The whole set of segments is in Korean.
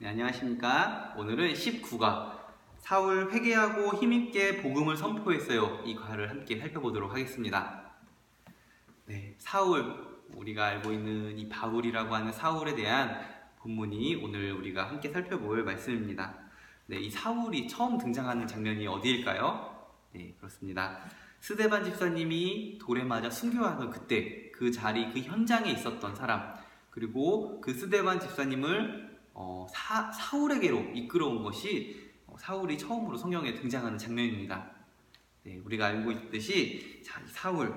네, 안녕하십니까. 오늘은 19과 사울 회개하고 힘있게 복음을 선포했어요. 이 과를 함께 살펴보도록 하겠습니다. 네, 사울, 우리가 알고 있는 이 바울이라고 하는 사울에 대한 본문이 오늘 우리가 함께 살펴볼 말씀입니다. 네, 이 사울이 처음 등장하는 장면이 어디일까요? 네, 그렇습니다. 스데반 집사님이 돌에 맞아 순교하던 그때 그 자리, 그 현장에 있었던 사람, 그리고 그 스데반 집사님을 어, 사, 사울에게로 이끌어온 것이 어, 사울이 처음으로 성경에 등장하는 장면입니다. 네, 우리가 알고 있듯이 자, 사울,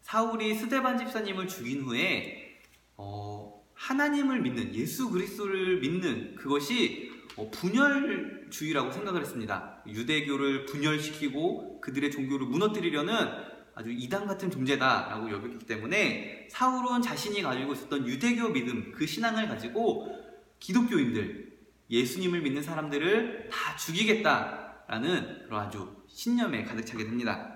사울이 스데반 집사님을 죽인 후에 어, 하나님을 믿는 예수 그리스도를 믿는 그것이 어, 분열주의라고 생각을 했습니다. 유대교를 분열시키고 그들의 종교를 무너뜨리려는 아주 이단 같은 존재다라고 여겼기 때문에 사울은 자신이 가지고 있었던 유대교 믿음, 그 신앙을 가지고 기독교인들, 예수님을 믿는 사람들을 다 죽이겠다라는 그런 아주 신념에 가득 차게 됩니다.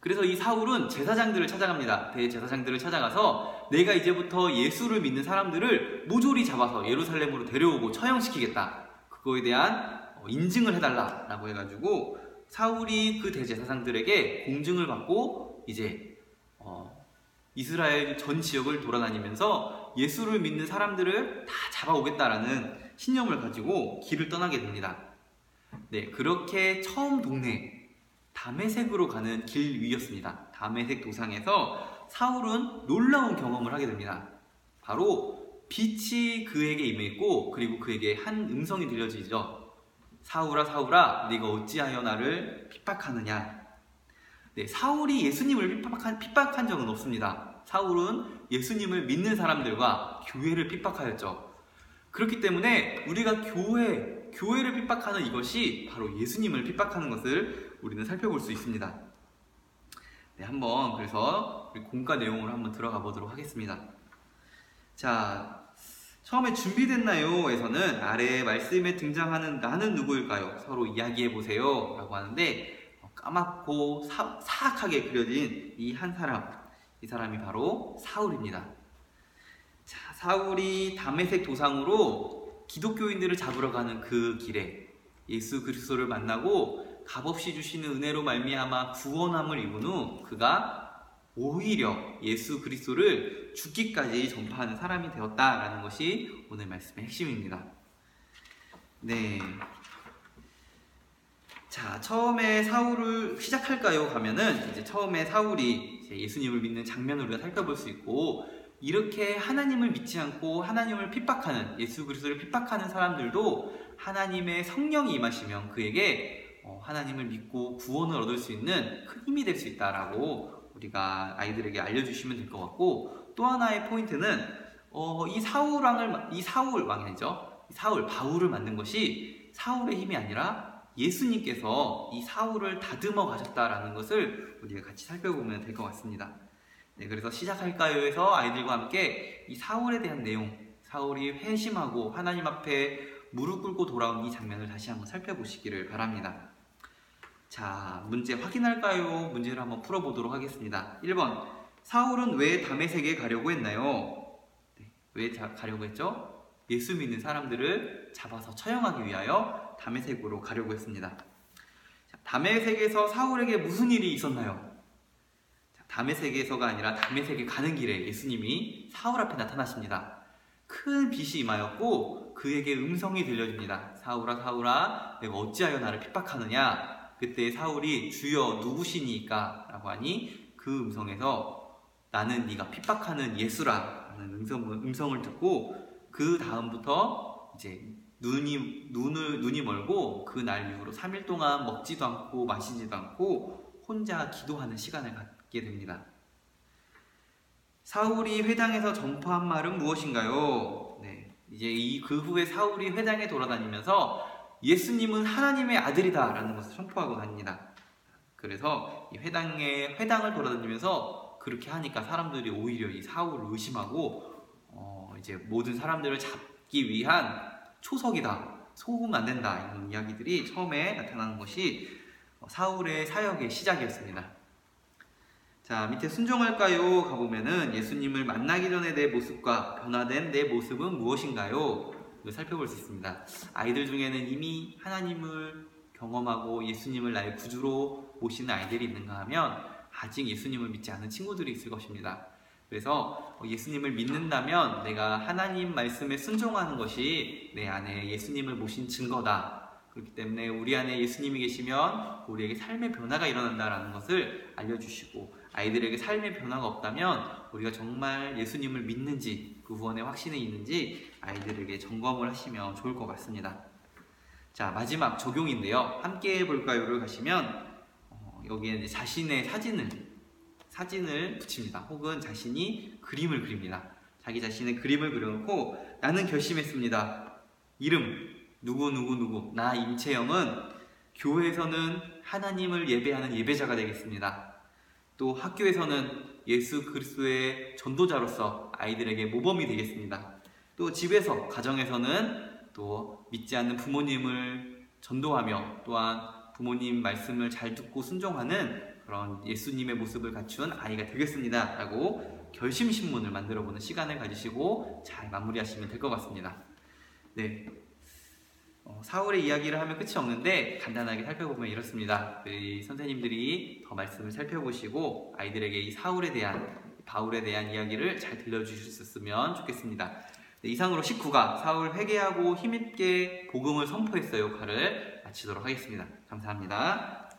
그래서 이 사울은 제사장들을 찾아갑니다. 대제사장들을 찾아가서 내가 이제부터 예수를 믿는 사람들을 모조리 잡아서 예루살렘으로 데려오고 처형시키겠다. 그거에 대한 어, 인증을 해달라라고 해가지고 사울이 그 대제사장들에게 공증을 받고 이제 어, 이스라엘 전 지역을 돌아다니면서 예수를 믿는 사람들을 다 잡아오겠다라는 신념을 가지고 길을 떠나게 됩니다. 네, 그렇게 처음 동네 담에색으로 가는 길 위였습니다. 담에색 도상에서 사울은 놀라운 경험을 하게 됩니다. 바로 빛이 그에게 임했고 그리고 그에게 한 음성이 들려지죠. 사울아 사울아 네가 어찌하여 나를 핍박하느냐. 네, 사울이 예수님을 핍박한, 핍박한 적은 없습니다. 사울은 예수님을 믿는 사람들과 교회를 핍박하였죠. 그렇기 때문에 우리가 교회, 교회를 핍박하는 이것이 바로 예수님을 핍박하는 것을 우리는 살펴볼 수 있습니다. 네, 한번 그래서 공과 내용으로 한번 들어가 보도록 하겠습니다. 자, 처음에 준비됐나요? 에서는 아래 말씀에 등장하는 나는 누구일까요? 서로 이야기해 보세요. 라고 하는데 어, 까맣고 사, 사악하게 그려진 이 한 사람, 이 사람이 바로 사울입니다. 자, 사울이 담에색 도상으로 기독교인들을 잡으러 가는 그 길에 예수 그리스도를 만나고 값없이 주시는 은혜로 말미암아 구원함을 입은 후 그가 오히려 예수 그리스도를 죽기까지 전파하는 사람이 되었다라는 것이 오늘 말씀의 핵심입니다. 네. 자, 처음에 사울을 시작할까요? 가면은 이제 처음에 사울이 예수님을 믿는 장면을 우리가 살펴볼 수 있고 이렇게 하나님을 믿지 않고 하나님을 핍박하는 예수 그리스도를 핍박하는 사람들도 하나님의 성령이 임하시면 그에게 어, 하나님을 믿고 구원을 얻을 수 있는 큰 힘이 될 수 있다라고 우리가 아이들에게 알려주시면 될 것 같고 또 하나의 포인트는 어, 이 사울 왕을 이 사울 왕이죠 사울 바울을 만든 것이 사울의 힘이 아니라 예수님께서 이 사울을 다듬어 가셨다라는 것을 우리가 같이 살펴보면 될 것 같습니다. 네, 그래서 시작할까요? 해서 아이들과 함께 이 사울에 대한 내용, 사울이 회심하고 하나님 앞에 무릎 꿇고 돌아온 이 장면을 다시 한번 살펴보시기를 바랍니다. 자, 문제 확인할까요? 문제를 한번 풀어보도록 하겠습니다. 1번. 사울은 왜 담에색에 가려고 했나요? 네, 왜 가려고 했죠? 예수 믿는 사람들을 잡아서 처형하기 위하여 담에색으로 가려고 했습니다. 자, 담에색에서 사울에게 무슨 일이 있었나요? 담에색에서가 아니라 담에색에 가는 길에 예수님이 사울 앞에 나타나십니다. 큰 빛이 임하였고 그에게 음성이 들려줍니다. 사울아 사울아 내가 어찌하여 나를 핍박하느냐 그때 사울이 주여 누구시니까 라고 하니 그 음성에서 나는 네가 핍박하는 예수라 라는 음성, 음성을 듣고 그 다음부터 이제 눈이, 눈을, 눈이 멀고 그 날 이후로 3일 동안 먹지도 않고 마시지도 않고 혼자 기도하는 시간을 갖게 됩니다. 사울이 회당에서 전파한 말은 무엇인가요? 네, 이제 이 그 후에 사울이 회당에 돌아다니면서 예수님은 하나님의 아들이다라는 것을 선포하고 다닙니다. 그래서 이 회당에 회당을 돌아다니면서 그렇게 하니까 사람들이 오히려 이 사울을 의심하고 어, 이제 모든 사람들을 잡기 위한 초석이다. 소금 안 된다. 이런 이야기들이 처음에 나타나는 것이 사울의 사역의 시작이었습니다. 자, 밑에 순종할까요? 가보면은 예수님을 만나기 전에 내 모습과 변화된 내 모습은 무엇인가요? 살펴볼 수 있습니다. 아이들 중에는 이미 하나님을 경험하고 예수님을 나의 구주로 모시는 아이들이 있는가 하면 아직 예수님을 믿지 않은 친구들이 있을 것입니다. 그래서 예수님을 믿는다면 내가 하나님 말씀에 순종하는 것이 내 안에 예수님을 모신 증거다. 그렇기 때문에 우리 안에 예수님이 계시면 우리에게 삶의 변화가 일어난다라는 것을 알려주시고 아이들에게 삶의 변화가 없다면 우리가 정말 예수님을 믿는지 그 구원의 확신이 있는지 아이들에게 점검을 하시면 좋을 것 같습니다. 자 마지막 적용인데요. 함께 볼까요를 가시면 어, 여기에 자신의 사진을 사진을 붙입니다. 혹은 자신이 그림을 그립니다. 자기 자신의 그림을 그려놓고 나는 결심했습니다. 이름 누구 누구 누구 나 임채영은 교회에서는 하나님을 예배하는 예배자가 되겠습니다. 또 학교에서는 예수 그리스도의 전도자로서 아이들에게 모범이 되겠습니다. 또 집에서 가정에서는 또 믿지 않는 부모님을 전도하며 또한 부모님 말씀을 잘 듣고 순종하는 그런 예수님의 모습을 갖춘 아이가 되겠습니다. 라고 결심신문을 만들어 보는 시간을 가지시고 잘 마무리하시면 될 것 같습니다. 네. 어, 사울의 이야기를 하면 끝이 없는데 간단하게 살펴보면 이렇습니다. 우리 선생님들이 더 말씀을 살펴보시고 아이들에게 이 사울에 대한 바울에 대한 이야기를 잘 들려주셨으면 좋겠습니다. 네, 이상으로 19가 사울 회개하고 힘있게 복음을 선포했어요 역할을 마치도록 하겠습니다. 감사합니다.